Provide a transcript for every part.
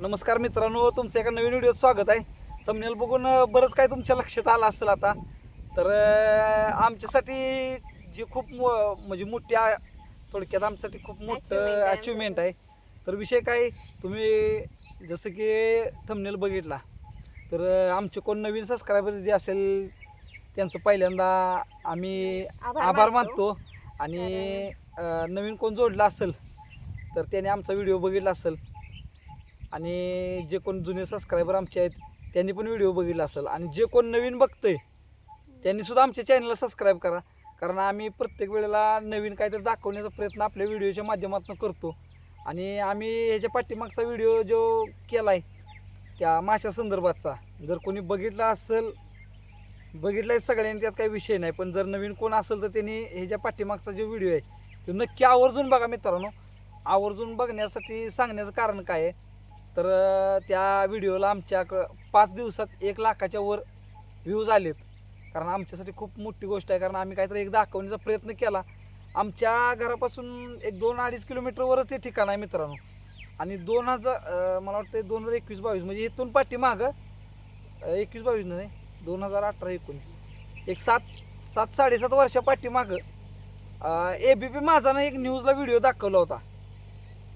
नमस्कार मित्रांनो तुमचं एका नवीन व्हिडिओत स्वागत आहे. thumbnail बघून बरंच काय तुमच्या लक्षात आलं असेल आता. तर आमच्यासाठी जी खूप मो- म्हणजे मोठी थोडक्यात आमच्यासाठी खूप मोठं अचिव्हमेंट आहे. तर विषय काय तुम्ही जसं की थंबनेल बघितला तर आमचे कोण नवीन सबस्क्रायबर जे असेल त्यांचं पहिल्यांदा आम्ही आभार मानतो. आणि नवीन कोण जोडला असेल तर त्याने आमचा व्हिडिओ बघितला असेल. आणि जे कोण जुने सबस्क्रायबर आमचे आहेत त्यांनी पण व्हिडिओ बघितला असेल. आणि जे कोण नवीन बघतंय त्यांनी सुद्धा आमच्या चॅनलला सबस्क्राईब करा. कारण आम्ही प्रत्येक वेळेला नवीन काहीतरी दाखवण्याचा प्रयत्न आपल्या व्हिडिओच्या माध्यमातून करतो. आणि आम्ही ह्याच्या पाठीमागचा व्हिडिओ जो केला आहे त्या माशा संदर्भातचा. जर कोणी बघितला असेल बघितला आहे सगळ्यांनी त्यात काही विषय नाही. पण जर नवीन कोण असेल तर त्यांनी ह्याच्या पाठीमागचा जो व्हिडिओ आहे तो नक्की आवर्जून बघा मित्रांनो. आवर्जून बघण्यासाठी सांगण्याचं कारण काय आहे? तर त्या व्हिडिओला आमच्या क- पाच दिवसात एक लाखाच्या वर व्ह्यूज आलेत. कारण आमच्यासाठी खूप मोठी गोष्ट आहे. कारण आम्ही काहीतरी एक दाखवण्याचा प्रयत्न केला. आमच्या घरापासून एक दोन अडीच किलोमीटरवरच ते ठिकाण आहे मित्रांनो. आणि दोन हजार मला वाटतं दोन हजार एकवीस बावीस म्हणजे इथून पाठीमागं एकवीस बावीस नाही दोन हजार अठरा एकोणीस. एक सात सात साडेसात वर्षा पाठीमागं ए बी पी माझानं एक न्यूजला व्हिडिओ दाखवला होता.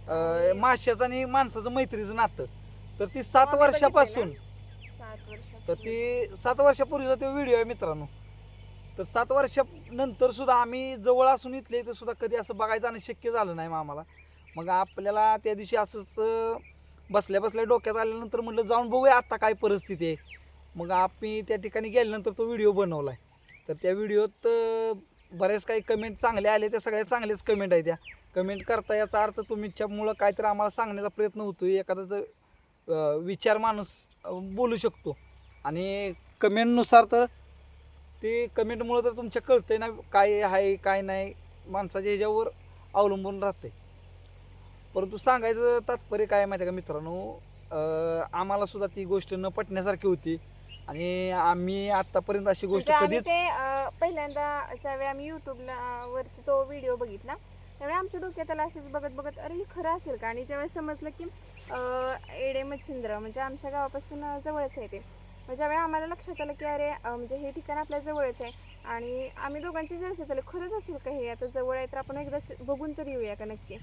अं, माश्याचं आणि माणसाचं मैत्रीचं नातं. तर ती सात बघितलंय वर्षापासून. सात वर्ष तर ती सात वर्षापूर्वीचा तो व्हिडिओ आहे मित्रांनो. तर सात वर्षानंतर सुद्धा आम्ही जवळ असून इथले इथं सुद्धा कधी असं बघायचं आणि शक्य झालं नाही मग आम्हाला मग आपल्याला त्या दिवशी असंच अं, बसल्या बसल्या डोक्यात आल्यानंतर म्हटलं जाऊन बघूया आता काय परिस्थिती आहे. मग आम्ही त्या ठिकाणी गेल्यानंतर तो व्हिडिओ बनवला आहे तर त्या व्हिडिओत बरेच काही कमेंट चांगले आले त्या सगळ्या चांगलेच कमेंट आहे त्या. कमेंट करता याचा अर्थ तुमच्यामुळं काहीतरी आम्हाला सांगण्याचा प्रयत्न होतोय. एखादा अं, विचार माणूस बोलू शकतो. आणि कमेंटनुसार तर ते कमेंटमुळं तर तुमच्या कळतंय ना काय आहे काय नाही माणसाच्या ह्याच्यावर अवलंबून राहते परंतु सांगायचं तात्पर्य काय आहे माहिती आहे का मित्रांनो? आम्हाला सुद्धा ती गोष्ट न पटण्यासारखी होती. आणि आम्ही आत्तापर्यंत अशी गोष्ट म्हणजे कधीच पहिल्यांदा ज्यावेळी आम्ही युट्यूबला वरती तो व्हिडिओ बघितला. त्यावेळी आमच्या डोक्यात आला असेच बघत बघत अरे हे खरं असेल का? आणि ज्यावेळेस समजलं की एडे मच्छिंद्र म्हणजे आमच्या गावापासून जवळच आहे ते. मग ज्यावेळी आम्हाला लक्षात आलं की अरे म्हणजे हे ठिकाण आपल्या जवळच आहे आणि आम्ही दोघांची चर्चा झाली खरंच असेल का हे? आता जवळ आहे तर आपण एकदा बघून तर येऊया का नक्की?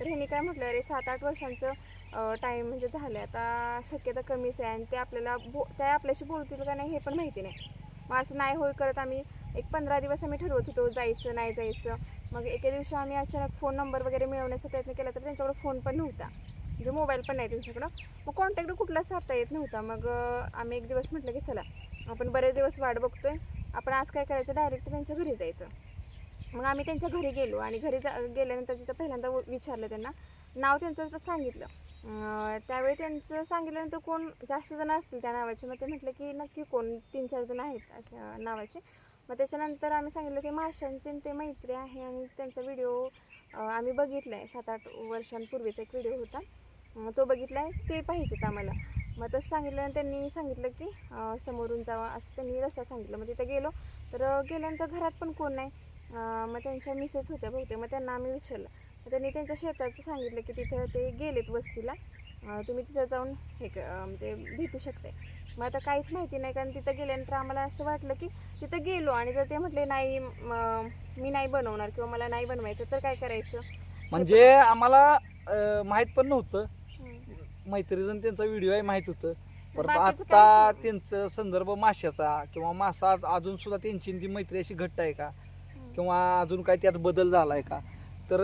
तर ह्यांनी काय म्हटलं अरे सात आठ वर्षांचं टाईम म्हणजे झालं आता शक्यता कमीच आहे आणि ते आपल्याला बो त्या आपल्याशी बोलतील का नाही हे पण माहिती नाही. मग असं नाही होय करत आम्ही एक पंधरा दिवस आम्ही ठरवत होतो जायचं नाही जायचं. मग एके दिवशी आम्ही अचानक फोन नंबर वगैरे मिळवण्याचा प्रयत्न केला तर त्यांच्याकडे फोन पण नव्हता. म्हणजे मोबाईल पण नाही त्यांच्याकडं. मग कॉन्टॅक्ट कुठला साधता येत नव्हता. मग आम्ही एक दिवस म्हटलं की चला आपण बरेच दिवस वाट बघतोय. आपण आज काय करायचं? डायरेक्ट त्यांच्या घरी जायचं. मग आम्ही त्यांच्या घरी गेलो आणि घरी जा गेल्यानंतर तिथं पहिल्यांदा विचारलं त्यांना. नाव त्यांचं सांगितलं. त्यावेळी त्यांचं सांगितल्यानंतर कोण जास्त जण असतील त्या नावाचे. मग ते म्हटलं की नक्की कोण तीन चार जण आहेत अशा नावाचे. मग त्याच्यानंतर आम्ही सांगितलं की माशांचे ते मैत्री आहे आणि त्यांचा व्हिडिओ आम्ही बघितला आहे सात आठ वर्षांपूर्वीचा एक व्हिडिओ होता. तो बघितला आहे ते पाहिजेत आम्हाला. मग तसं सांगितलं त्यांनी सांगितलं की समोरून जावा असं त्यांनी रस्ता सांगितलं. मग तिथं गेलो. तर गेल्यानंतर घरात पण कोण नाही. मग त्यांच्या मिसेस होत्या बहुतेक. मग त्यांना आम्ही विचारलं. मग त्यांनी त्यांच्या शेताचं सांगितलं की तिथं ते गेलेत वस्तीला. तुम्ही तिथं जाऊन हे क म्हणजे भेटू शकते मग आता काहीच माहिती नाही कारण तिथं गेल्यानंतर आम्हाला असं वाटलं की तिथं गेलो आणि जर ते म्हटले नाही म- नाही बनवणार किंवा मला नाही बनवायचं तर काय करायचं म्हणजे आम्हाला माहीत पण नव्हतं. मैत्रीजण त्यांचा व्हिडिओ आहे माहीत होतं परंतु आता. त्यांचं संदर्भ माशाचा किंवा मासा अजून सुद्धा त्यांची ती मैत्री अशी घट्ट आहे का. किंवा अजून काही त्यात बदल झाला आहे का तर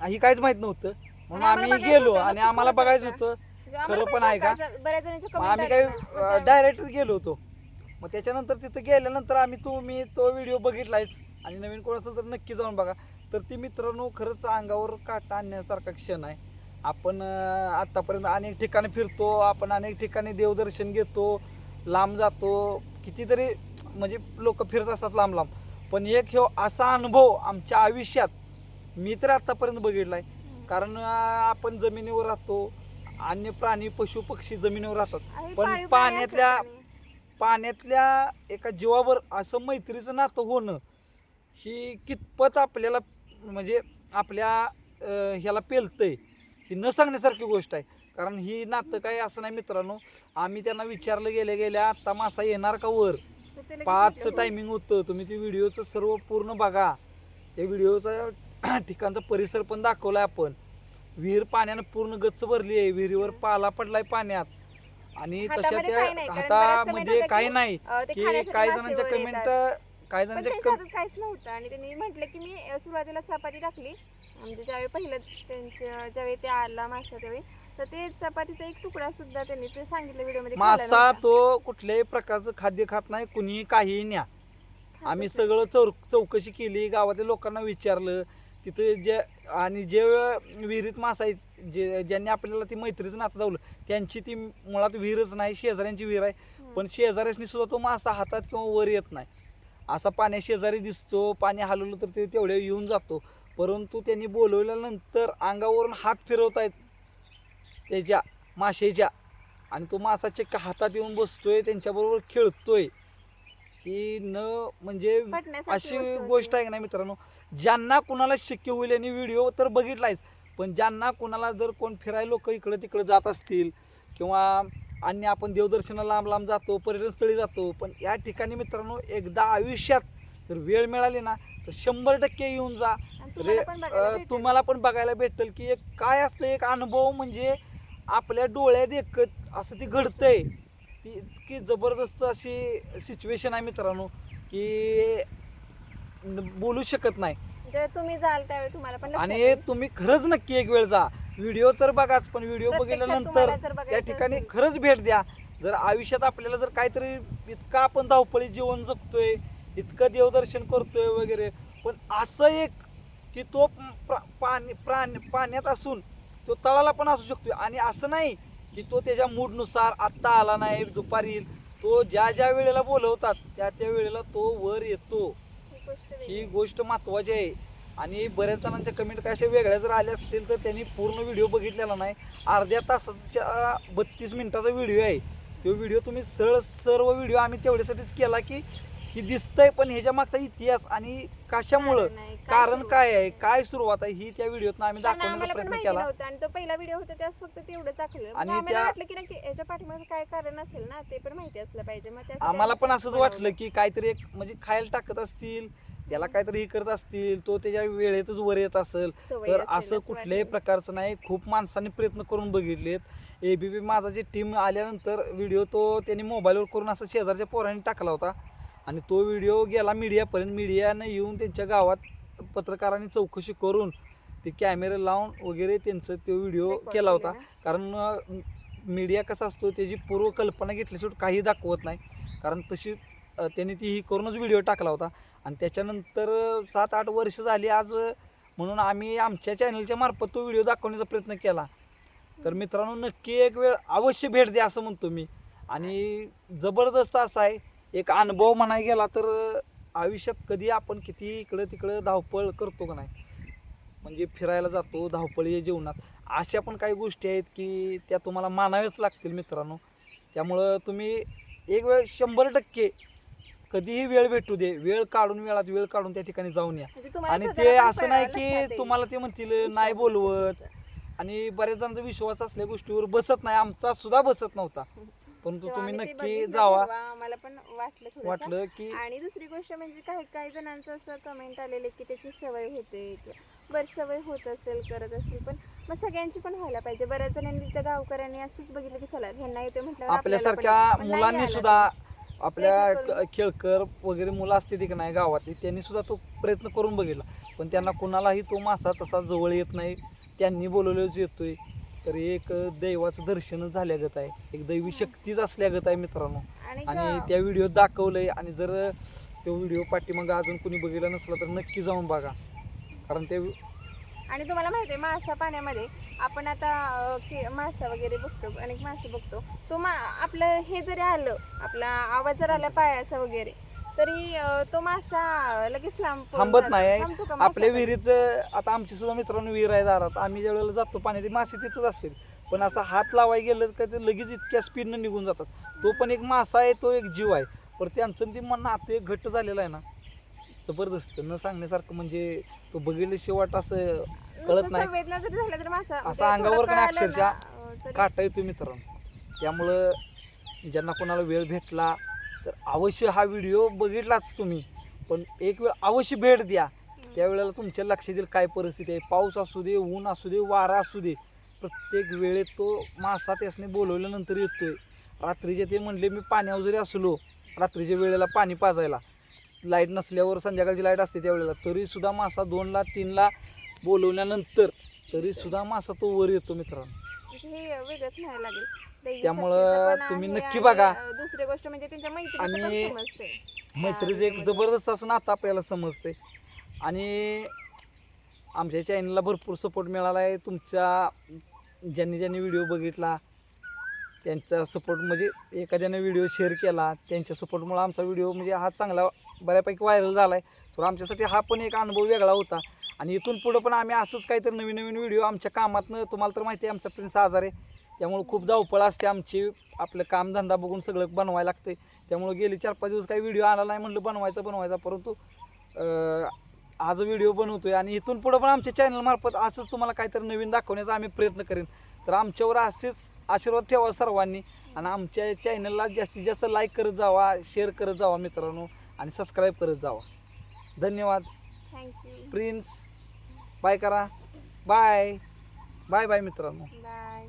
ही काहीच माहीत नव्हतं म्हणून आम्ही गेलो आणि आम्हाला बघायचं? होतं खरं पण आहे का? बऱ्याच जणांच्या मग comment आम्ही आल्या ना. काही मग त्या- डायरेक्ट गेलो होतो. मग त्याच्यानंतर तिथं गेल्यानंतर आम्ही तो मी तो व्हिडिओ बघितलायच. आणि नवीन कोण असेल तर नक्की जाऊन बघा. तर ती मित्रांनो खरंच अंगावर काटा आणण्यासारखा क्षण आहे. आपण अं, आत्तापर्यंत अनेक ठिकाणी फिरतो आपण अनेक ठिकाणी देवदर्शन घेतो लांब जातो. कितीतरी म्हणजे लोक फिरत असतात लांब लांब. पण एक ह्यो असा अनुभव आमच्या आयुष्यात मी तर आत्तापर्यंत बघितला आहे कारण अं, आपण जमिनीवर राहतो अन्य प्राणी पशु पक्षी जमिनीवर राहतात. पण पाण्यातल्या पाण्यातल्या एका जीवावर असं मैत्रीचं नातं होणं ही कितपत आपल्याला म्हणजे आपल्या अं, ह्याला पेलतंय ही न सांगण्यासारखी गोष्ट आहे. कारण ही नातं काय असं नाही मित्रांनो. आम्ही त्यांना विचारलं गेल्या गेल्या आत्ता मासा येणार का वर? तर ते लगेच पाचचं. टायमिंग होतं. तुम्ही ते व्हिडिओचं सर्व पूर्ण बघा. त्या व्हिडिओचा ठिकाणचा परिसर पण दाखवलाय आपण. विहीर पाण्यानं पूर्ण गच्च भरली आहे. विहिरीवर पाला पडलाय पाण्यात. आणि तशा हातामध्ये त्या काही नाही, कारण बऱ्याच comment हातामध्ये होत्या काही की, नाही. अं, ते की खाण्यासाठी काही मासे जणांच्या कमेंट. काही पण जणांच्या त्यांच्या कम हातात काहीच नव्हतं. आणि त्यांनी म्हटलं की मी अं, सुरुवातीला चपाती टाकली. म्हणजे ज्यावेळी पहिलं त्यांचं ज्यावेळी ते आला मासा त्यावेळी तर ते चपातीचा एक तुकडा सुद्धा त्यांनी ते सांगितलं व्हिडिओमध्ये खाल्ला मासा नव्हता. तो कुठल्याही प्रकारचं खाद्य खात नाही कुणीही काहीही न्या. आम्ही. सगळं चौ चौकशी केली गावातल्या लोकांना विचारलं. तिथं जे आणि जे विहिरीत मासा आहे जे ज्यांनी आपल्याला ती मैत्रीचं नातं दावलं त्यांची ती मुळात विहीरच नाही शेजाऱ्यांची विहीर आहे. पण शेजाऱ्यासनी सुद्धा तो मासा हातात किंवा वर येत नाही. असा पाण्या शेजारी दिसतो पाणी हलवलं तर ते तेवढ्या येऊन जातो. परंतु त्यांनी बोलवल्यानंतर अंगावरून हात फिरवतायत त्याच्या माशेच्या. आणि तो मासा चक्क हातात येऊन बसतोय त्यांच्याबरोबर खेळतोय. ही न म्हणजे पटण्यासारखी अशी होती. गोष्ट आहे का नाही मित्रांनो ज्यांना कुणाला शक्य होईल यांनी व्हिडिओ तर बघितलायच पण ज्यांना कुणाला जर कोण फिरायला लोक इकडं तिकडं जात असतील किंवा आणि आपण देवदर्शनाला लांब लांब जातो पर्यटनस्थळी जातो पण या ठिकाणी मित्रांनो एकदा आयुष्यात जर वेळ मिळाली ना तर शंभर टक्के येऊन जा आणि रे तुम्हाला पण बघायला अं, भेटेल. तुम्हाला पण बघायला भेटेल की एक काय असतं एक अनुभव म्हणजे आपल्या डोळ्यात एकत असं ती घडतंय ती इतकी जबरदस्त अशी सिच्युएशन आहे मित्रांनो की बोलू शकत नाही तुम्ही जाल त्यावेळी तुम्हाला पण लक्षात आणि येईल. तुम्ही खरंच नक्की एक वेळ जा व्हिडिओ तर बघाच पण व्हिडिओ प्रत्यक्षात बघितल्यानंतर तुम्हाला जर त्या बघायचं ठिकाणी असेल. खरंच भेट द्या जर आयुष्यात आपल्याला जर काहीतरी इतकं आपण धावपळी जीवन जगतोय इतकं देवदर्शन करतोय वगैरे पण असं एक की तो प्रा- प्राण पाण्यात असून तो तळाला पण असू शकतो आणि असं नाही की तो त्याच्या मूडनुसार आत्ता आला नाही दुपारी तो ज्या ज्या वेळेला बोलवतात त्या त्या वेळेला तो वर येतो. ही. गोष्ट महत्वाची आहे. आणि बऱ्याच जणांच्या कमेंट काय अशा वेगळ्या जर आल्या असतील तर त्यांनी पूर्ण व्हिडिओ बघितलेला नाही. अर्ध्या तासाच्या बत्तीस मिनिटाचा व्हिडिओ आहे. तो व्हिडिओ तुम्ही सरळ सर्व व्हिडिओ आम्ही तेवढ्यासाठीच केला की ही दिसतंय पण ह्याच्या मागचा इतिहास आणि कशामुळं? कारण आहे, काय कारण सुरुवात काय आहे. काय सुरुवात आहे? ही त्या व्हिडिओत आम्ही कारण दाखवण्याचा आम्हाला पण प्रयत्न माहिती केला. नव्हतं आणि तो पहिला व्हिडिओ होता त्यात फक्त तेवढंच दाखवलं. मग आणि आम्हाला त्या- वाटलं की नक्की याच्या पाठीमागे काय कारण असेल ना ते पण माहिती असलं पाहिजे. मग त्यासाठी आम्हाला आम्ही पण असंच. वाटलं की काहीतरी एक म्हणजे खायला टाकत असतील त्याला काहीतरी हे करत असतील तो त्याच्या वेळेतच वर येत असेल. सवय तर असेल असं असं कुठल्याही वाटलं. प्रकारचं नाही. खूप माणसांनी प्रयत्न करून बघितलेत. ए बी पी माझा जे टीम आल्यानंतर व्हिडिओ तो त्यांनी मोबाईलवर करून असं शेजारच्या पोरांनी टाकला होता. आणि तो व्हिडिओ गेला मीडियापर्यंत मीडियानं येऊन त्यांच्या गावात पत्रकारांनी चौकशी करून ते कॅमेरे लावून वगैरे त्यांचं तो व्हिडिओ केला होता. कारण मीडिया कसा असतो त्याची पूर्व कल्पना घेतल्याशिवाय काही दाखवत नाही. कारण तशी त्यांनी ती ही करूनच व्हिडिओ टाकला होता. आणि त्याच्यानंतर सात आठ वर्ष झाली आज म्हणून आम्ही आमच्या चॅनलच्या मार्फत तो व्हिडिओ दाखवण्याचा प्रयत्न केला. तर मित्रांनो नक्की एक वेळ अवश्य भेट द्या असं म्हणतो मी. आणि जबरदस्त असा आहे एक अनुभव म्हणाय गेला तर आयुष्यात कधी आपण किती इकडं तिकडं धावपळ करतो का नाही? म्हणजे फिरायला जातो धावपळी जीवनात. अशा पण काही गोष्टी आहेत की त्या तुम्हाला मानाव्याच लागतील मित्रांनो. त्यामुळं तुम्ही एक वेळ शंभर टक्के कधीही वेळ भेटू दे. वेळ काढून वेळात वेळ काढून त्या ठिकाणी जाऊन या. म्हणजे आणि ते असं नाही की. तुम्हाला ते म्हणतील नाही बोलवत. आणि बऱ्याच जणांचा विश्वास असल्या गोष्टीवर बसत नाही. आमचा सुद्धा बसत नव्हता. परंतु जेव्हा तुम्ही आम्ही ते नक्की बघितलं जावा तेव्हा आम्हाला पण वाटलं थोडंसं. वाटलं की आणि दुसरी गोष्ट म्हणजे काही काही जणांचं असं कमेंट आलेले की त्याची सवय होते बरं सवय होत असेल करत असेल पण मग सगळ्यांची पण व्हायला पाहिजे बऱ्याच जणांनी त्या गावकऱ्यांनी असंच बघितलं की चला ह्यांना आपल्यासारख्या येतं. पण नाही मुलांनी सुद्धा. आपल्या प्रयत्न करून. क- खेळकर वगैरे मुलं असते की नाही गावातली त्यांनी सुद्धा तो प्रयत्न करून बघितला पण त्यांना कुणालाही तो मासा तसा जवळ येत नाही त्यांनी बोलवलेच येतोय तर एक दैवाचं दर्शनच झाल्यागत आहे. एक दैवी शक्तीच असल्यागत आहे मित्रांनो. आणि त्या व्हिडिओत दाखवलंय आणि जर तो व्हिडिओ पाठीमाग अजून कोणी बघितला नसला तर नक्की जाऊन बघा. कारण ते आणि तुम्हाला माहिती आहे मासा पाण्यामध्ये आपण आता अं, के- मासा वगैरे बघतो अनेक मासे बघतो. तो मा आपलं हे जरी आलं आपला आवाज जर आला पायाचा वगैरे तरी अं, तो मासा लगेच लांब पळून थांबत जातो. नाही. थांबतो का मासा? आपल्या? विहिरीत आता आमची सुद्धा मित्रांनो विहीर आहे दारात. आम्ही ज्या वेळेला जातो पाण्यात ते मासे तिथंच असतील. पण असा हात लावायला गेलं का ते लगेच इतक्या स्पीडनं निघून जातात. तो पण एक मासा आहे तो एक जीव आहे. पण त्यांचं ते मन नातं एक घट्ट झालेलं आहे ना. जबरदस्त. न सांगण्यासारखं म्हणजे तो बघितलं शेवट असं कळत नुसतं नाही. संवेदना जरी झाल्या तर मासा म्हणजे असं अंगावर थोडं का नाही कळालं अक्षरशः अं, तरी- काटा येतो मित्रांनो. त्यामुळं ज्यांना कोणाला वेळ भेटला तर अवश्य हा व्हिडिओ बघितलाच तुम्ही. पण एक वेळ अवश्य भेट द्या. त्यावेळेला तुमच्या लक्षात येईल काय परिस्थिती आहे. पाऊस असू दे ऊन असू दे वारा असू दे. प्रत्येक वेळेत तो मासा त्यासने बोलवल्यानंतर येतोय. रात्रीचे ते म्हणले मी पाण्यावर जरी असलो रात्रीच्या वेळेला पाणी पाजायला. लाइट नसल्यावर संध्याकाळची लाइट असते त्यावेळेला. तरीसुद्धा मासा दोनला तीनला बोलवल्यानंतर तरीसुद्धा मासा तो वर येतो मित्रांनो. हे वेगळंच म्हणायला लागेल. दैवी त्यामुळं शक्तीचं पण तुम्ही आहे नक्की आणि, बघा. अं, दुसरी गोष्ट म्हणजे त्यांच्या मैत्रीचं पण आणि समजते मैत्रीचं एक जबरदस्त असं नातं आपल्याला समजते आणि आमच्या चॅनलला भरपूर सपोर्ट मिळाला आहे तुमच्या ज्यांनी ज्यांनी व्हिडिओ बघितला त्यांचा सपोर्ट म्हणजे एखाद्याने व्हिडिओ शेअर केला त्यांच्या सपोर्टमुळे आमचा व्हिडिओ म्हणजे हा चांगला बऱ्यापैकी व्हायरल झाला आहे तर आमच्यासाठी हा पण एक अनुभव वेगळा होता. आणि इथून पुढं पण आम्ही असंच काहीतरी नवीन नवीन व्हिडिओ आमच्या कामातनं तुम्हाला तर माहिती आहे आमचा प्रिन्स आजार. आहे त्यामुळे खूप धावपळ असते आमची. आपलं कामधंदा बघून सगळं बनवायला लागते. त्यामुळे गेली चार पाच दिवस काही व्हिडिओ आला नाही म्हणलं बनवायचा बनवायचा. परंतु आज व्हिडिओ बनवतोय आणि इथून पुढं पण आमच्या चॅनलमार्फत असंच तुम्हाला काहीतरी नवीन दाखवण्याचा आम्ही प्रयत्न करेन. तर आमच्यावर असेच आशीर्वाद ठेवा सर्वांनी आणि आमच्या चॅनलला जास्तीत जास्त लाईक करत जावा शेअर करत जावा मित्रांनो आणि सबस्क्राईब करत जावा. धन्यवाद. थँक्यू प्रिन्स बाय करा. बाय बाय बाय मित्रांनो. बाय